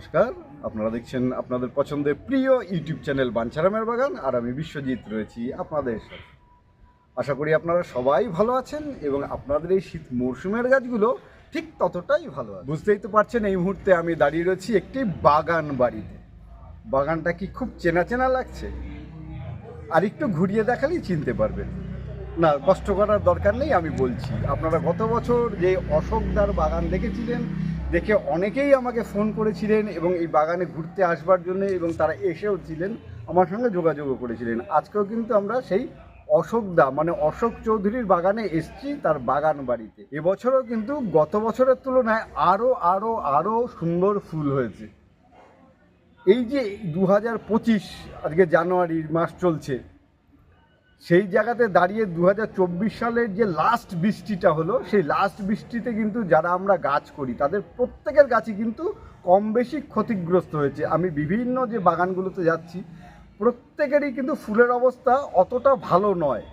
নমস্কার। আপনারা দেখছেন আপনাদের পছন্দের প্রিয় ইউটিউব চ্যানেল বাঞ্ছারামের বাগান, আর আমি বিশ্বজিৎ রয়েছি আপনাদের সাথে। আশা করি আপনারা সবাই ভালো আছেন এবং আপনাদের এই শীত মরশুমের গাছগুলো ঠিক ততটাই ভালো আছে। বুঝতেই তো পারছেন, এই মুহূর্তে আমি দাঁড়িয়ে রয়েছি একটি বাগান বাড়িতে। বাগানটা কি খুব চেনা চেনা লাগছে? আর একটু ঘুরিয়ে দেখালেই চিনতে পারবেন। না, কষ্ট করার দরকার নেই, আমি বলছি। আপনারা গত বছর যে অশোকদার বাগান দেখেছিলেন দেখে অনেকেই আমাকে ফোন করেছিলেন এবং এই বাগানে ঘুরতে আসবার জন্য এবং তারা এসেও ছিলেন, আমার সঙ্গে যোগাযোগও করেছিলেন। আজকেও কিন্তু আমরা সেই অশোকদা মানে অশোক চৌধুরীর বাগানে এসছি তার বাগান বাড়িতে। এবছরও কিন্তু গত বছরের তুলনায় আরও আরও আরও সুন্দর ফুল হয়েছে। এই যে দু হাজার পঁচিশ, আজকে জানুয়ারির মাস চলছে সেই জায়গাতে দাঁড়িয়ে দু হাজার চব্বিশ সালের যে লাস্ট বৃষ্টিটা হলো, সেই লাস্ট বৃষ্টিতে কিন্তু যারা আমরা গাছ করি, তাদের প্রত্যেকের গাছই কিন্তু কম বেশি ক্ষতিগ্রস্ত হয়েছে। আমি বিভিন্ন যে বাগানগুলোতে যাচ্ছি, প্রত্যেকেরই কিন্তু ফুলের অবস্থা অতটা ভালো নয়।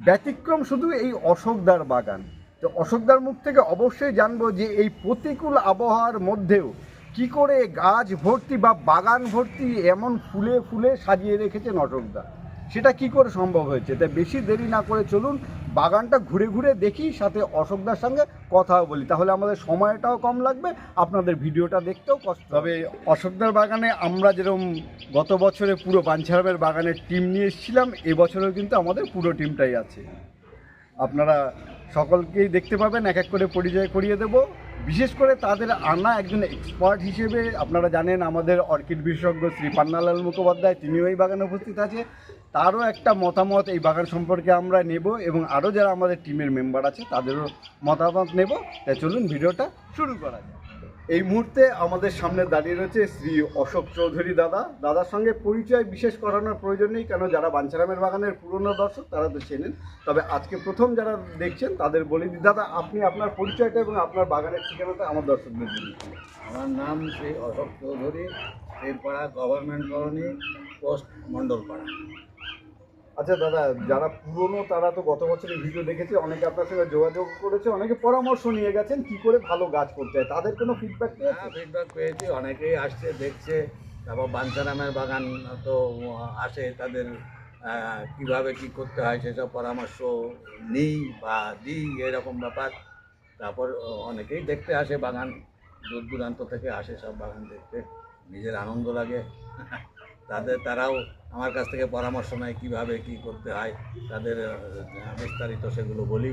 ব্যতিক্রম শুধু এই অশোকদার বাগান। তো অশোকদার মুখ থেকে অবশ্যই জানব যে এই প্রতিকূল আবহাওয়ার মধ্যেও কি করে গাছ ভর্তি বা বাগান ভর্তি এমন ফুলে ফুলে সাজিয়ে রেখেছেন অশোকদা। সেটা কি করে সম্ভব হয়েছে? তাই বেশি দেরি না করে চলুন, বাগানটা ঘুরে ঘুরে দেখি, সাথে অশোকদার সঙ্গে কথাও বলি। তাহলে আমাদের সময়টাও কম লাগবে, আপনাদের ভিডিওটা দেখতেও কষ্ট তবে অশোকদার বাগানে আমরা যেরকম গত বছরে পুরো বাঞ্ছারামের বাগানের টিম নিয়ে এসেছিলাম, এবছরেও কিন্তু আমাদের পুরো টিমটাই আছে। আপনারা সকলকেই দেখতে পাবেন, এক এক করে পরিচয় করিয়ে দেব। বিশেষ করে তাদের আনা একজন এক্সপার্ট হিসেবে আপনারা জানেন, আমাদের অর্কিড বিশেষজ্ঞ শ্রী পান্নালাল মুখোপাধ্যায়, তিনিও এই বাগানে উপস্থিত আছে। তারও একটা মতামত এই বাগান সম্পর্কে আমরা নেব এবং আরও যারা আমাদের টিমের মেম্বার আছে, তাদেরও মতামত নেব। তাই চলুন ভিডিওটা শুরু করা যাক। এই মুহূর্তে আমাদের সামনে দাঁড়িয়ে রয়েছে শ্রী অশোক চৌধুরী দাদা। দাদার সঙ্গে পরিচয় বিশেষ করানোর প্রয়োজন নেই, কেন যারা বাঞ্ছারামের বাগানের পুরনো দর্শক তারা তো চেনেন। তবে আজকে প্রথম যারা দেখছেন তাদের বলে দাদা, আপনি আপনার পরিচয়টা এবং আপনার বাগানের ঠিকানাটা আমার দর্শকদের দিন। আমার নাম শ্রী অশোক চৌধুরী পাড়া গভর্নমেন্ট কলোনি পোস্ট মণ্ডলপাড়া আচ্ছা দাদা, যারা পুরনো, তারা তো গত বছরের ভিডিও দেখেছে, অনেকে আপনার সঙ্গে যোগাযোগ করেছে, অনেকে পরামর্শ নিয়ে গেছেন কি করে ভালো গাছ করতে হয়, তাদের কোনো ফিডব্যাক পেয়েছে? ফিডব্যাক পেয়েছি, অনেকেই আসছে, দেখছে, তারপর বাঞ্ছারামের বাগান তো আসে, তাদের কীভাবে কি করতে হয়, সেসব পরামর্শ নিই বা দিই, এরকম ব্যাপার। তারপর অনেকেই দেখতে আসে বাগান, দূর দূরান্ত থেকে আসে সব বাগান দেখতে, নিজের আনন্দ লাগে। তাদের, তারাও আমার কাছ থেকে পরামর্শ নেয় কীভাবে কি করতে হয় তাদের বিস্তারিত সেগুলো বলি।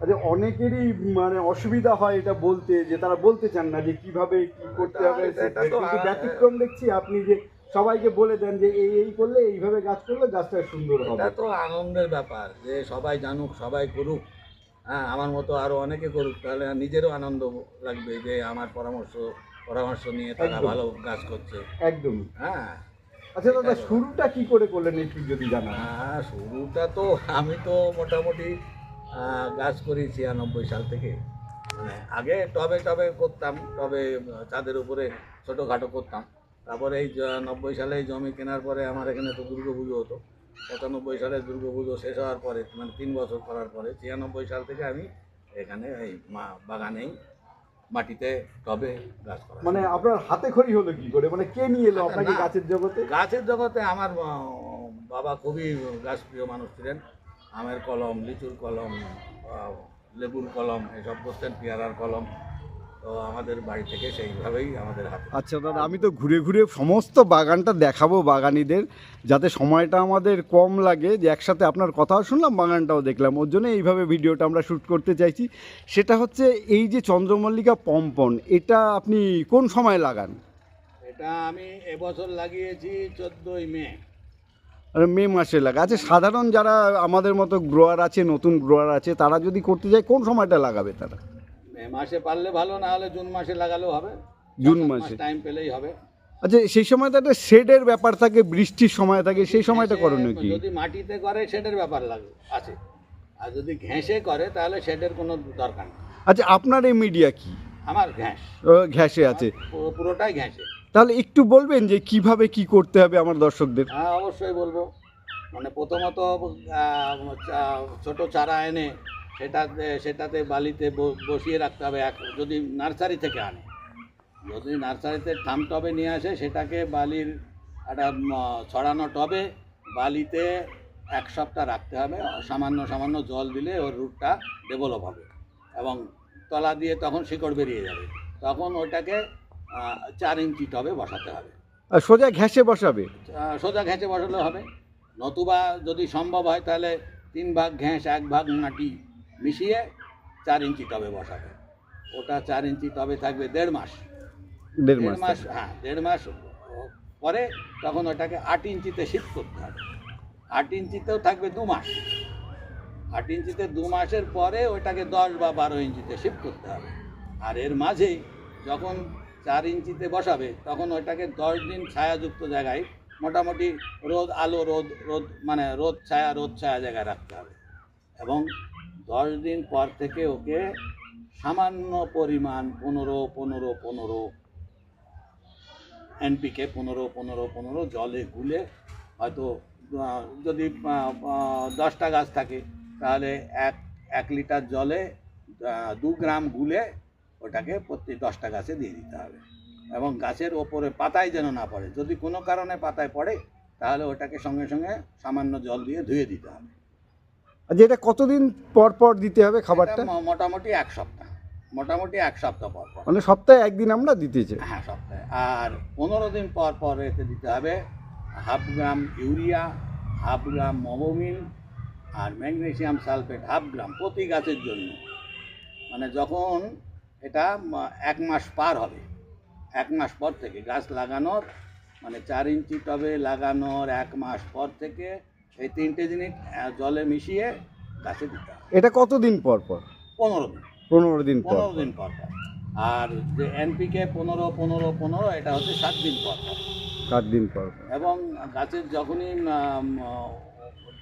আচ্ছা অনেকেরই মানে অসুবিধা হয় এটা বলতে যে তারা বলতে চান না যে কীভাবে কি করতে হবে। কিন্তু ব্যতিক্রম দেখছি আপনি যে সবাইকে বলে দেন যে এই এই করলে এইভাবে গাছ করলে গাছটা সুন্দর হবে। এটা তো আনন্দের ব্যাপার যে সবাই জানুক সবাই করুক। হ্যাঁ আমার মতো আরও অনেকে করুক তাহলে নিজেরও আনন্দ লাগবে যে আমার পরামর্শ পরামর্শ নিয়ে তারা ভালো কাজ করছে। একদমই হ্যাঁ। আচ্ছা দাদা, শুরুটা কি করে করলেন একটু যদি হ্যাঁ শুরুটা তো আমি তো মোটামুটি গাছ করি ছিয়ানব্বই সাল থেকে। মানে আগে টবে টবে করতাম, টবে ছাদের উপরে ছোটোখাটো করতাম। তারপরে এই নব্বই সালে জমি কেনার পরে আমার এখানে তো দুর্গা পুজো হতো। পঁচানব্বই সালে দুর্গা পুজো শেষ হওয়ার পরে মানে তিন বছর করার পরে ছিয়ানব্বই সাল থেকে আমি এখানে এই মা- বাগানেই মাটিতে টবে গাছ করা। মানে আপনার হাতে খড়ি হলো কি করে? মানে কে নিয়ে এলো আপনাকে গাছের জগতে? গাছের জগতে আমার বাবা খুবই গাছ প্রিয় মানুষ ছিলেন। আমের কলম লিচুর কলম লেবুর কলম এসব করতেন পেয়ারার কলম। তো আমাদের বাড়ি থেকে সেইভাবেই আমাদের হাতে। আচ্ছা দাদা আমি তো ঘুরে ঘুরে সমস্ত বাগানটা দেখাবো বাগানিদের যাতে সময়টা আমাদের কম লাগে যে একসাথে আপনার কথাও শুনলাম বাগানটাও দেখলাম। ওর জন্য এইভাবে ভিডিওটা আমরা শ্যুট করতে চাইছি। সেটা হচ্ছে এই যে চন্দ্রমল্লিকা পম্পন এটা আপনি কোন সময় লাগান? এটা আমি এবছর লাগিয়েছি চোদ্দোই মে। মে মাসে লাগা। আচ্ছা সাধারণ যারা আমাদের মতো গ্রোয়ার আছে নতুন গ্রোয়ার আছে তারা যদি করতে যায় কোন সময়টা লাগাবে তারা? মে মাসে পারলে ভালো না হলে জুন মাসে লাগালেও হবে। জুন মাসে টাইম পেলেই হবে। আচ্ছা সেই সময় তো একটা শেডের ব্যাপার থাকে বৃষ্টির সময় থাকে সেই সময়টা করণীয় কি যদি মাটিতে করে শেডের ব্যাপার লাগে আছে। আর যদি ঘেঁষে করে তাহলে শেডের কোনো দরকার নেই। আচ্ছা আপনার এই মিডিয়া কি? আমার ঘ্যাঁস। ও, ঘ্যাসে আছে। পুরোটাই ঘেঁষে তাহলে একটু বলবেন যে কীভাবে কি করতে হবে আমার দর্শকদের? হ্যাঁ অবশ্যই বলব। মানে প্রথমত ছোট চারা এনে সেটাতে সেটাতে বালিতে বসিয়ে রাখতে হবে এক যদি নার্সারি থেকে আনে। যদি নার্সারিতে থাম টবে নিয়ে আসে সেটাকে বালির একটা ছড়ানো টবে বালিতে এক সপ্তাহ রাখতে হবে। সামান্য সামান্য জল দিলে ওর রুটটা ডেভেলপ হবে এবং তলা দিয়ে তখন শিকড় বেরিয়ে যাবে। তখন ওটাকে চার ইঞ্চি টবে বসাতে হবে। সোজা ঘ্যাসে বসাবে? সোজা ঘেঁচে বসালে হবে। নতুবা যদি সম্ভব হয় তাহলে তিন ভাগ ঘ্যাঁস এক ভাগ মাটি মিশিয়ে চার ইঞ্চি টবে বসাবে। ওটা চার ইঞ্চি টবে থাকবে দেড় মাস। দেড় দেড় মাস মাস হ্যাঁ দেড় মাস পরে তখন ওটাকে আট ইঞ্চিতে শিফট করতে হবে। আট ইঞ্চিতেও থাকবে দু মাস। আট ইঞ্চিতে দু মাসের পরে ওটাকে দশ বা বারো ইঞ্চিতে শিফট করতে হবে। আর এর মাঝে যখন চার ইঞ্চিতে বসাবে তখন ওটাকে দশ দিন ছায়াযুক্ত জায়গায় মোটামুটি রোদ আলো রোদ রোদ মানে রোদ ছায়া রোদ ছায়া জায়গায় রাখতে হবে। এবং দশ দিন পর থেকে ওকে সামান্য পরিমাণ পনেরো পনেরো পনেরো এনপিকে পনেরো পনেরো পনেরো জলে গুলে হয়তো যদি দশটা গাছ থাকে, তাহলে এক এক লিটার জলে দু গ্রাম গুলে ওটাকে প্রতি দশটা গাছে দিয়ে দিতে হবে। এবং গাছের ওপরে পাতায় যেন না পড়ে। যদি কোনো কারণে পাতায় পড়ে, তাহলে ওটাকে সঙ্গে সঙ্গে সামান্য জল দিয়ে ধুয়ে দিতে হবে। আচ্ছা এটা কতদিন পর পর দিতে হবে খাবারটা? মোটামুটি এক সপ্তাহ। মোটামুটি এক সপ্তাহ পর পর। মানে সপ্তাহে একদিন আমরা দিতে চাই হ্যাঁ সপ্তাহে। আর পনেরো দিন পর পর এতে দিতে হবে half gram urea half gram মবোমিন আর ম্যাগনেশিয়াম সালফেট হাফ গ্রাম প্রতি গাছের জন্য। মানে যখন এটা এক মাস পার হবে এক মাস পর থেকে গাছ লাগানোর মানে চার ইঞ্চি টবে লাগানোর এক মাস পর থেকে এই তিনটে জিনিস জলে মিশিয়ে গাছে দিতে হবে। এটা কতদিন পর পর? পনেরো দিন। পনেরো দিন পর পনেরো দিন পর পর। আর যে এনপিকে পনেরো পনেরো পনেরো এটা হচ্ছে সাত দিন পর পর। সাত দিন পর এবং গাছের যখনই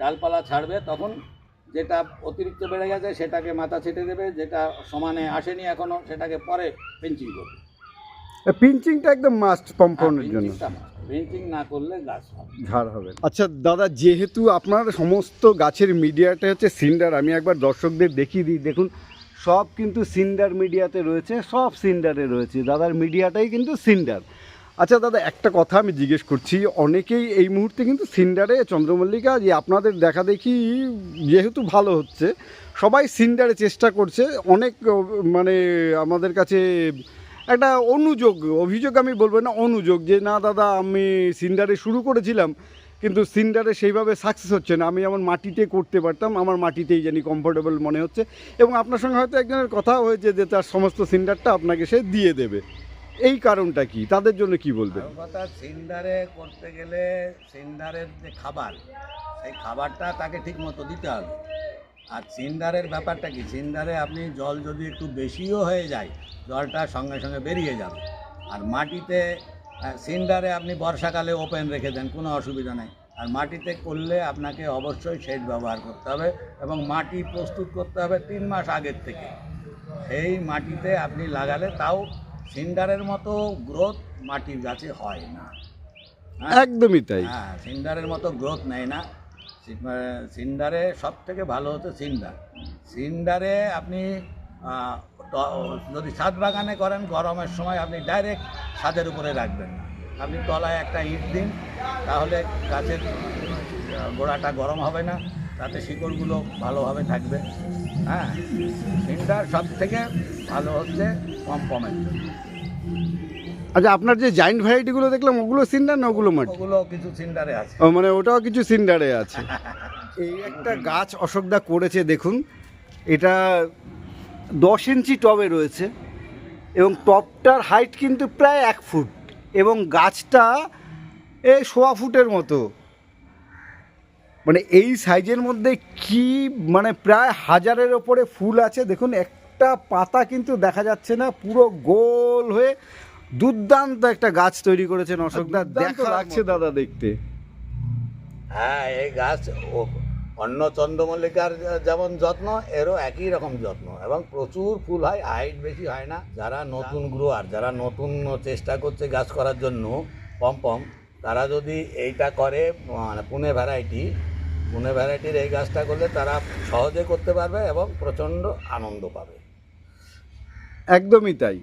ডালপালা ছাড়বে তখন যেটা অতিরিক্ত বেড়ে গেছে সেটাকে মাথা ছেটে দেবে যেটা সমানে আসেনি এখনও সেটাকে পরে পেঞ্চিং করবে। পিঞ্চিংটা একদম মাস্ট কম্পাউন্ডের জন্য। না করলে গাছ হবে। হবে। আচ্ছা দাদা, যেহেতু আপনার সমস্ত গাছের মিডিয়াটা হচ্ছে সিন্ডার, আমি একবার দর্শকদের দেখিয়ে দিই। দেখুন, সব কিন্তু সিন্ডার মিডিয়াতে রয়েছে, সব সিন্ডারে রয়েছে। দাদার মিডিয়াটাই কিন্তু সিন্ডার। আচ্ছা দাদা, একটা কথা আমি জিজ্ঞেস করছি। অনেকেই এই মুহূর্তে কিন্তু সিন্ডারে চন্দ্রমল্লিকা, যে আপনাদের দেখা দেখি যেহেতু ভালো হচ্ছে, সবাই সিন্ডারে চেষ্টা করছে। অনেক মানে আমাদের কাছে একটা অনুযোগ, অভিযোগ আমি বলব না, অনুযোগ যে, না দাদা, আমি সিন্ডারে শুরু করেছিলাম, কিন্তু সিন্ডারে সেইভাবে সাকসেস হচ্ছে না। আমি আমার মাটিতে করতে পারতাম, আমার মাটিতেই জানি কমফোর্টেবল মনে হচ্ছে। এবং আপনার সঙ্গে হয়তো একজনের কথা হয়েছে যে, তার সমস্ত সিন্ডারটা আপনাকে সে দিয়ে দেবে। এই কারণটা কি? তাদের জন্য কি কথা, সিন্ডারে করতে গেলে সিন্ডারের যে খাবার, সেই খাবারটা তাকে ঠিক মতো দিতে হবে। আর সিন্ডারের ব্যাপারটা কি? সিন্ডারে আপনি জল যদি একটু বেশিও হয়ে যায় জলটা সঙ্গে সঙ্গে বেরিয়ে যাবে। আর মাটিতে সিন্ডারে আপনি বর্ষাকালে ওপেন রেখে দেন কোনো অসুবিধা নেই। আর মাটিতে করলে আপনাকে অবশ্যই সেচ ব্যবহার করতে হবে এবং মাটি প্রস্তুত করতে হবে তিন মাস আগের থেকে। সেই মাটিতে আপনি লাগালে তাও সিন্ডারের মতো গ্রোথ মাটির গাছে হয় না। হ্যাঁ? একদমই তাই। হ্যাঁ সিন্ডারের মতো গ্রোথ নেয় না। সিন্ডারে সব থেকে ভালো হচ্ছে সিন্ডার। সিন্ডারে আপনি যদি ছাদ বাগানে করেন, গরমের সময় আপনি ডাইরেক্ট ছাদের উপরে রাখবেন না। আপনি তলায় একটা ইট দিন, তাহলে গাছের গোড়াটা গরম হবে না, তাতে শিকড়গুলো ভালোভাবে থাকবে। হ্যাঁ সিন্ডার সব থেকে ভালো হচ্ছে কম কমের জন্য। আচ্ছা আপনার যে জায়েন্ট ভ্যারাইটিগুলো দেখলাম ওগুলো সিন্ডার না ওগুলো মাটি ওগুলো কিছু সিন্ডারে আছে। ও মানে ওটাও কিছু সিন্ডারে আছে। এই একটা গাছ অশোকদা করেছে দেখুন। এটা দশ ইঞ্চি টবে রয়েছে এবং টপটার হাইট কিন্তু প্রায় এক ফুট এবং গাছটা এই সোয়া ফুটের মতো। মানে এই সাইজের মধ্যে কি মানে প্রায় হাজারের ওপরে ফুল আছে। দেখুন একটা পাতা কিন্তু দেখা যাচ্ছে না পুরো গোল হয়ে দুর্দান্ত একটা গাছ তৈরি করেছেন অশোকদা দেখা লাগছে দাদা দেখতে। হ্যাঁ এই গাছ ও অন্য চন্দ্রমল্লিকার যেমন যত্ন এরও একই রকম যত্ন। এবং প্রচুর ফুল হয় হাইট বেশি হয় না। যারা নতুন গ্রোয়ার যারা নতুন চেষ্টা করছে গাছ করার জন্য পম পম তারা যদি এইটা করে মানে পুনে ভ্যারাইটি পুনে ভ্যারাইটির এই গাছটা করলে তারা সহজে করতে পারবে এবং প্রচণ্ড আনন্দ পাবে। একদমই তাই।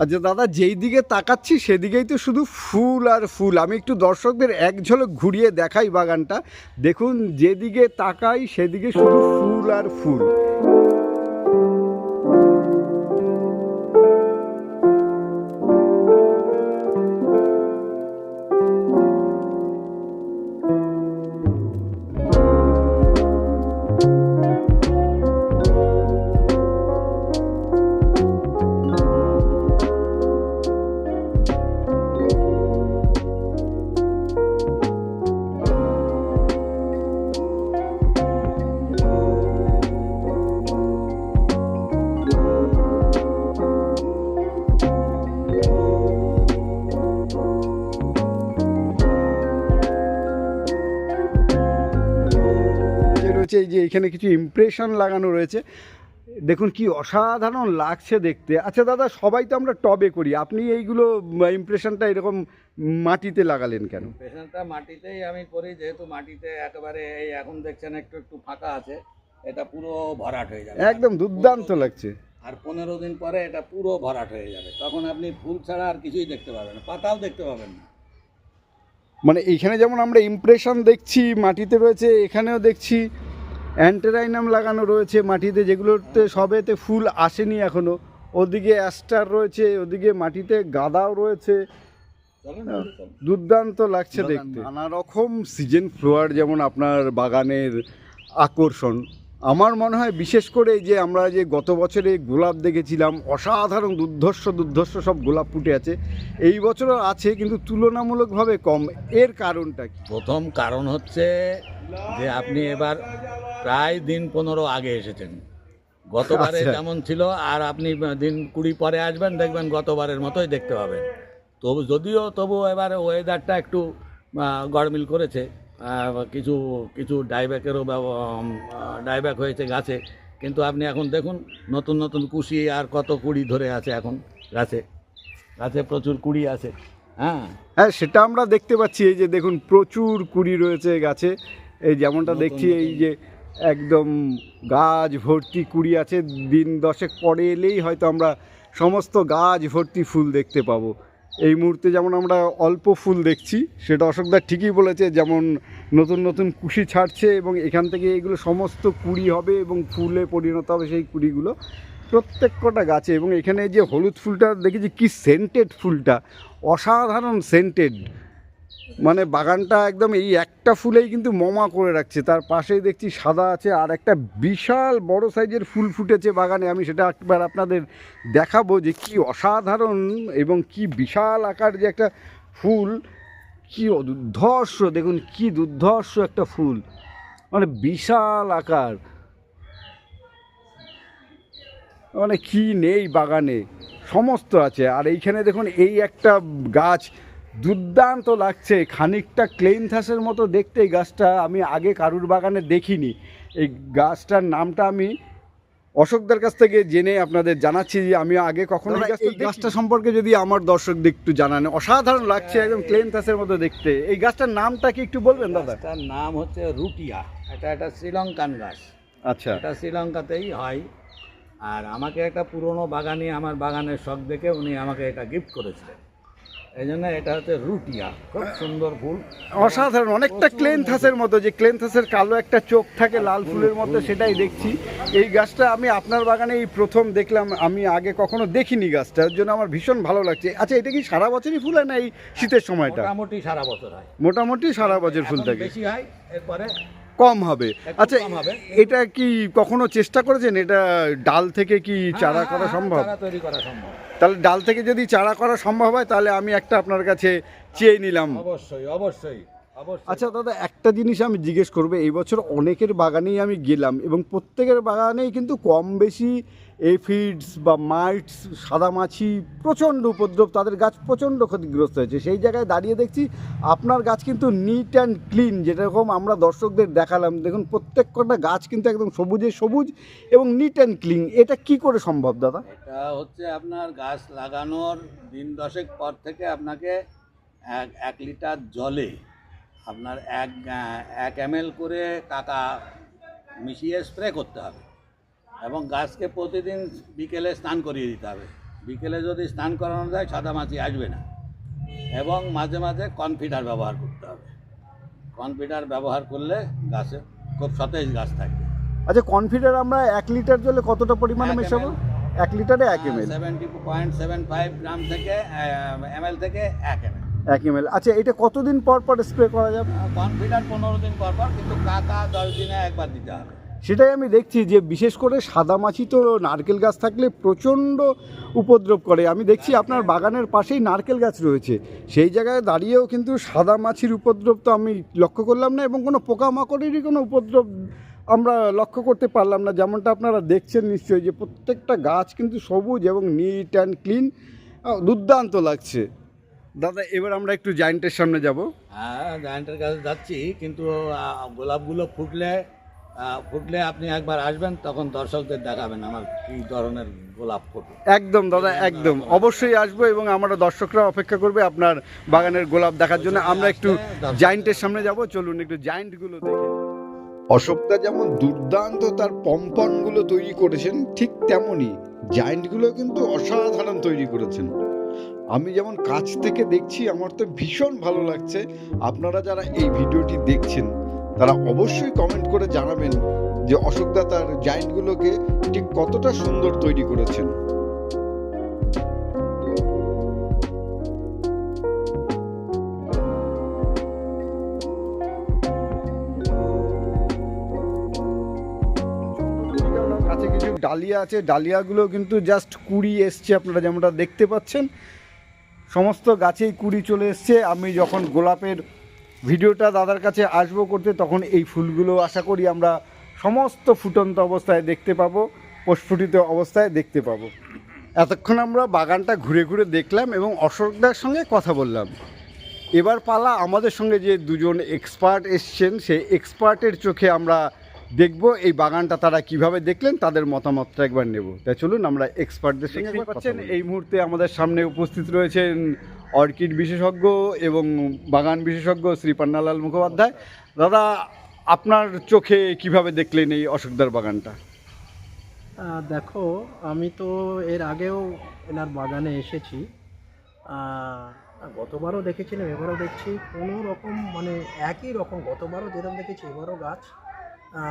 আচ্ছা দাদা, যেই দিকে তাকাচ্ছি সেদিকেই তো শুধু ফুল আর ফুল। আমি একটু দর্শকদের এক ঝলক ঘুরিয়ে দেখাই বাগানটা। দেখুন, যেদিকে তাকাই সেদিকে শুধু ফুল আর ফুল। রয়েছে এই যে এখানে কিছু ইমপ্রেশন লাগানো রয়েছে। দেখুন কি অসাধারণ লাগছে দেখতে। আচ্ছা দাদা সবাই তো আমরা টবে করি। আপনি এইগুলো ইমপ্রেশনটা এরকম মাটিতে লাগালেন কেন? পেশেন্টটা মাটিতেই আমি করি যেহেতু মাটিতে একেবারে এই এখন দেখছেন একটু একটু ফাঁকা আছে এটা পুরো ভরাট হয়ে যাবে। একদম দুর্দান্ত লাগছে। আর পনেরো দিন পরে এটা পুরো ভরাট হয়ে যাবে। তখন আপনি ফুল ছাড়া আর কিছুই দেখতে পাবেন না পাতাও দেখতে পাবেন না। মানে এইখানে যেমন আমরা ইমপ্রেশন দেখছি মাটিতে রয়েছে এখানেও দেখছি। অ্যান্টেরাইনাম লাগানো রয়েছে মাটিতে যেগুলোতে সবেতে ফুল আসেনি এখনও। ওদিকে অ্যাস্টার রয়েছে ওদিকে মাটিতে গাদাও রয়েছে। দুর্দান্ত লাগছে দেখতে। নানা রকম সিজন ফ্লোয়ার যেমন আপনার বাগানের আকর্ষণ। আমার মনে হয় বিশেষ করে যে আমরা যে গত বছরে গোলাপ দেখেছিলাম অসাধারণ দুর্ধর্ষ দুর্ধর্ষ সব গোলাপ ফুটে আছে। এই বছরও আছে কিন্তু তুলনামূলকভাবে কম। এর কারণটা কি? প্রথম কারণ হচ্ছে যে আপনি এবার প্রায় দিন পনেরো আগে এসেছেন। গতবারে আচ্ছা। যেমন ছিল আর আপনি দিন কুড়ি পরে আসবেন দেখবেন গতবারের মতোই দেখতে পাবেন। তবু যদিও তবু এবারে ওয়েদারটা একটু গড়মিল করেছে। কিছু কিছু ডাইব্যাকেরও ডাইব্যাক হয়েছে গাছে। কিন্তু আপনি এখন দেখুন নতুন নতুন কুশি আর কত কুড়ি ধরে আছে এখন গাছে। গাছে প্রচুর কুড়ি আছে। হ্যাঁ? হ্যাঁ সেটা আমরা দেখতে পাচ্ছি। এই যে দেখুন প্রচুর কুড়ি রয়েছে গাছে। এই যেমনটা দেখছি এই যে একদম গাছ ভর্তি কুড়ি আছে, দিন দশেক পরে এলেই হয়তো আমরা সমস্ত গাছ ভর্তি ফুল দেখতে পাবো। এই মুহূর্তে যেমন আমরা অল্প ফুল দেখছি, সেটা অশোকদা ঠিকই বলেছে, যেমন নতুন নতুন কুশি ছাড়ছে এবং এখান থেকে এগুলো সমস্ত কুড়ি হবে এবং ফুলে পরিণত হবে সেই কুড়িগুলো প্রত্যেক কটা গাছে। এবং এখানে যে হলুদ ফুলটা দেখেছি, কি সেন্টেড ফুলটা, অসাধারণ সেন্টেড মানে বাগানটা একদম এই একটা ফুলেই কিন্তু মমা করে রাখছে। তার পাশেই দেখছি সাদা আছে আর একটা বিশাল বড় সাইজের ফুল ফুটেছে বাগানে। আমি সেটা একবার আপনাদের দেখাবো যে কি অসাধারণ এবং কি বিশাল আকার যে একটা ফুল। কি দুর্ধর্ষ, দেখুন কি দুর্ধর্ষ একটা ফুল। মানে বিশাল আকার। মানে কি নেই বাগানে। সমস্ত আছে। আর এইখানে দেখুন এই একটা গাছ দুর্দান্ত লাগছে। খানিকটা ক্লেনথাসের মতো দেখতে এই গাছটা। আমি আগে কারুর বাগানে দেখিনি। এই গাছটার নামটা আমি অশোকদের কাছ থেকে জেনে আপনাদের জানাচ্ছি যে আমি আগে কখনো এই গাছটা- এই গাছটা সম্পর্কে যদি আমার দর্শকদের একটু জানান অসাধারণ লাগছে একদম ক্লেনথাসের মতো দেখতে। এই গাছটার নামটা কি একটু বলবেন দাদা? তার নাম হচ্ছে রুটিয়া। এটা একটা শ্রীলঙ্কান গাছ। আচ্ছা। এটা শ্রীলঙ্কাতেই হয়। আর আমাকে একটা পুরনো বাগানি আমার বাগানের শখ দেখে উনি আমাকে এটা গিফট করেছিলেন। এই জন্য এটা হচ্ছে রুটিয়া খুব সুন্দর ফুল। অসাধারণ অনেকটা ক্লেনথাসের মতো যে ক্লেনথাসের কালো একটা চোখ থাকে লাল ফুলের মতো সেটাই দেখছি। এই গাছটা আমি আপনার বাগানে এই প্রথম দেখলাম আমি আগে কখনো দেখিনি গাছটা ওর জন্য আমার ভীষণ ভালো লাগছে। আচ্ছা এটা কি সারা বছরই ফুল হয় না এই শীতের সময়টা? মোটামুটি সারা বছর হয়। মোটামুটি সারা বছর ফুল থাকে বেশি হয় এরপরে কম হবে। আচ্ছা এটা কি কখনো চেষ্টা করেছেন? এটা ডাল থেকে কি চারা হ্যাঁ, করা হ্যাঁ, সম্ভব? তৈরি করা সম্ভব। তাহলে ডাল থেকে যদি চারা করা সম্ভব হয় তাহলে আমি একটা আপনার কাছে চেয়ে নিলাম। অবশ্যই অবশ্যই। আচ্ছা দাদা একটা জিনিস আমি জিজ্ঞেস করব। এই বছর অনেকের বাগানেই আমি গেলাম এবং প্রত্যেকের বাগানেই কিন্তু কম বেশি এফিডস বা মাইটস সাদামাছি প্রচণ্ড উপদ্রব, তাদের গাছ প্রচণ্ড ক্ষতিগ্রস্ত হয়েছে। সেই জায়গায় দাঁড়িয়ে দেখছি, আপনার গাছ কিন্তু নিট অ্যান্ড ক্লিন যেরকম আমরা দর্শকদের দেখালাম। দেখুন, প্রত্যেক কটা গাছ কিন্তু একদম সবুজে সবুজ এবং নিট অ্যান্ড ক্লিন এটা কি করে সম্ভব, দাদা? এটা হচ্ছে আপনার গাছ লাগানোর দিন দশেক পর থেকে আপনাকে এক এক লিটার জলে আপনার এক এক এম করে কাকা মিশিয়ে স্প্রে করতে হবে। এবং গাছকে প্রতিদিন বিকেলে স্নান করিয়ে দিতে হবে। বিকেলে যদি স্নান করানো যায় সাদা মাছি আসবে না। এবং মাঝে মাঝে কনফিডার ব্যবহার করতে হবে। কনফিডার ব্যবহার করলে গাছে খুব সতেজ গাছ থাকবে আচ্ছা কনফিডার আমরা এক লিটার জলে কতটা পরিমাণে মেশাবো? এক লিটারে এক M L. Seventy point seven five gram থেকে এম এল থেকে এক এম এল। এক এম এল। আচ্ছা এটা কতদিন পর পর স্প্রে করা যাবে? কনফিডার পনেরো দিন পর পর কিন্তু কাকা দশ দিনে একবার দিতে হবে। সেটাই আমি দেখছি যে বিশেষ করে সাদা মাছি তো নারকেল গাছ থাকলে প্রচণ্ড উপদ্রব করে। আমি দেখছি আপনার বাগানের পাশেই নারকেল গাছ রয়েছে। সেই জায়গায় দাঁড়িয়েও কিন্তু সাদা মাছির উপদ্রব তো আমি লক্ষ্য করলাম না এবং কোনো পোকামাকড়েরই কোনো উপদ্রব আমরা লক্ষ্য করতে পারলাম না। যেমনটা আপনারা দেখছেন নিশ্চয়ই যে প্রত্যেকটা গাছ কিন্তু সবুজ এবং নিট অ্যান্ড ক্লিন। দুর্দান্ত লাগছে। দাদা, এবার আমরা একটু জায়েন্টের সামনে যাব। হ্যাঁ জায়ান্টের কাছে যাচ্ছি, কিন্তু গোলাপগুলো ফুটলে ফুটলে আপনি একবার আসবেন তখন দর্শকদের দেখাবেন আমার কী ধরনের গোলাপ ফোটে। একদম দাদা একদম। অবশ্যই আসব এবং আমরা দর্শকরা অপেক্ষা করবে আপনার বাগানের গোলাপ দেখার জন্য। আমরা একটু জায়েন্টের সামনে যাব। চলুন একটু জায়েন্টগুলো দেখে অশোকদা যেমন দুর্দান্ত তার পম্পনগুলো তৈরি করেছেন ঠিক তেমনই জায়েন্টগুলো কিন্তু অসাধারণ তৈরি করেছেন। আমি যেমন কাছ থেকে দেখছি আমার তো ভীষণ ভালো লাগছে। আপনারা যারা এই ভিডিওটি দেখছেন তারা অবশ্যই কমেন্ট করে জানাবেন যে অশোকদা তার জায়েন্টগুলোকে ঠিক কতটা সুন্দর তৈরি করেছেন। কাছে কিছু ডালিয়া আছে, ডালিয়াগুলো কিন্তু জাস্ট কুড়ি এসছে আপনারা যেমনটা দেখতে পাচ্ছেন। সমস্ত গাছেই কুড়ি চলে এসছে। আমি যখন গোলাপের ভিডিওটা দাদার কাছে আসব করতে, তখন এই ফুলগুলো আশা করি আমরা সমস্ত ফুটন্ত অবস্থায় দেখতে পাবো প্রস্ফুটিত অবস্থায় দেখতে পাবো। এতক্ষণ আমরা বাগানটা ঘুরে ঘুরে দেখলাম এবং অশোকদার সঙ্গে কথা বললাম। এবার পালা আমাদের সঙ্গে যে দুজন এক্সপার্ট এসছেন, সেই এক্সপার্টের চোখে আমরা দেখব এই বাগানটা তারা কীভাবে দেখলেন তাদের মতামতটা একবার নেব। তাই চলুন আমরা এক্সপার্টদের সঙ্গে পাচ্ছেন এই মুহূর্তে আমাদের সামনে উপস্থিত রয়েছেন অর্কিড বিশেষজ্ঞ এবং বাগান বিশেষজ্ঞ শ্রী পান্নালাল মুখোপাধ্যায়। দাদা আপনার চোখে কীভাবে দেখলেন এই অশোকদার বাগানটা? দেখো আমি তো এর আগেও এনার বাগানে এসেছি। গতবারও দেখেছিলাম এবারও দেখছি। কোনো রকম মানে একই রকম গতবারও যেরকম দেখেছি এবারও গাছ।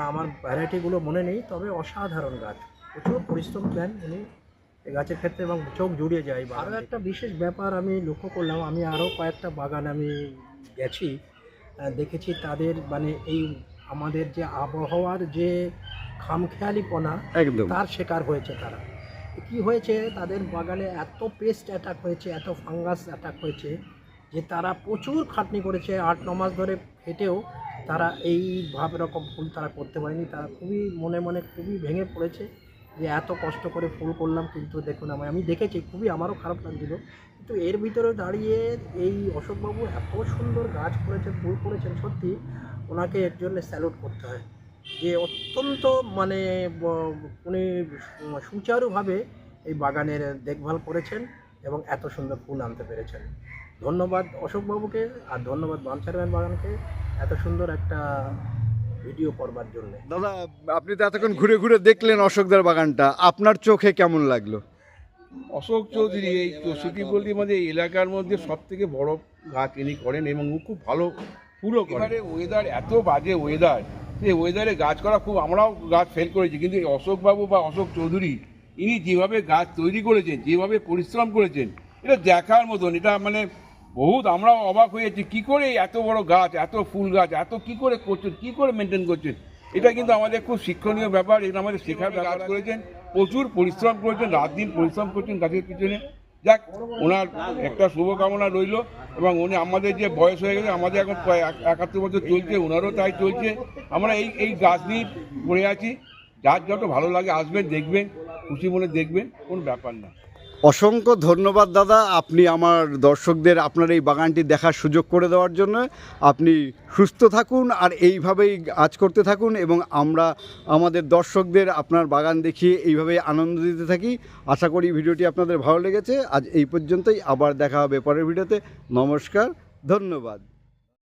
আমার ভ্যারাইটিগুলো মনে নেই তবে অসাধারণ গাছ। প্রচুর পরিশ্রম দেন উনি এই গাছের ক্ষেত্রে এবং চোখ জুড়িয়ে যায় বা আরও একটা বিশেষ ব্যাপার আমি লক্ষ্য করলাম আমি আরও কয়েকটা বাগান আমি গেছি দেখেছি তাদের মানে এই আমাদের যে আবহাওয়ার যে খামখেয়ালিপনা একদম। তার শিকার হয়েছে তারা। কি হয়েছে তাদের বাগানে এত পেস্ট অ্যাটাক হয়েছে এত ফাঙ্গাস অ্যাটাক হয়েছে যে তারা প্রচুর খাটনি করেছে আট ন মাস ধরে হেঁটেও তারা এইভাবে রকম ফুল তারা করতে পারেনি। তারা খুবই মনে মনে খুবই ভেঙে পড়েছে যে এত কষ্ট করে ফুল করলাম কিন্তু দেখুন আমি আমি দেখেছি, খুবই আমারও খারাপ লাগছিল। কিন্তু এর ভিতরে দাঁড়িয়ে এই অশোকবাবু এত সুন্দর গাছ করেছেন ফুল করেছেন সত্যি, ওনাকে এর জন্য স্যালুট করতে হয়। যে অত্যন্ত মানে উনি সুচারুভাবে এই বাগানের দেখভাল করেছেন এবং এত সুন্দর ফুল আনতে পেরেছেন। ধন্যবাদ অশোকবাবুকে আর ধন্যবাদ বামচারম্যান বাগানকে। এত সুন্দর একটা ভিডিও করবার জন্য। দাদা আপনি তো এতক্ষণ ঘুরে ঘুরে দেখলেন অশোকদার বাগানটা। আপনার চোখে কেমন লাগল? অশোক চৌধুরী এই চৌষট্টি পল্লীর মধ্যে এই এলাকার মধ্যে সব থেকে বড় গাছ ইনি করেন এবং খুব ভালো ফুলও করেন। এবারে ওয়েদার এত বাজে ওয়েদার সেই ওয়েদারে গাছ করা খুব আমরাও গাছ ফেল করেছি কিন্তু এই অশোকবাবু বা অশোক চৌধুরী ইনি যেভাবে গাছ তৈরি করেছেন যেভাবে পরিশ্রম করেছেন এটা দেখার মতন এটা মানে বহুত আমরাও অবাক হয়েছি, কি করে এত বড় গাছ, এত ফুল গাছ, এত কি করে করছেন, কি করে মেনটেন করছেন? এটা কিন্তু আমাদের খুব শিক্ষণীয় ব্যাপার, এটা আমাদের শেখার কাজ করেছেন, প্রচুর পরিশ্রম করেছেন, রাত দিন পরিশ্রম করছেন গাছের পিছনে। যাক, ওনার একটা শুভকামনা রইল, এবং উনি আমাদের যে বয়স হয়ে গেছে, আমাদের এখন একাত্তর বছর চলছে ওনারও তাই চলছে। আমরা এই এই গাছ নিয়ে পড়ে আছি, যার যত ভালো লাগে আসবেন, দেখবেন, খুশি মনে দেখবেন, কোনো ব্যাপার না। অসংখ্য ধন্যবাদ দাদা। আপনি আমার দর্শকদের আপনার এই বাগানটি দেখার সুযোগ করে দেওয়ার জন্য। আপনি সুস্থ থাকুন আর এইভাবেই কাজ করতে থাকুন এবং আমরা আমাদের দর্শকদের আপনার বাগান দেখিয়ে এইভাবেই আনন্দ দিতে থাকি। আশা করি ভিডিওটি আপনাদের ভালো লেগেছে। আজ এই পর্যন্তই। আবার দেখা হবে পরের ভিডিওতে। নমস্কার, ধন্যবাদ।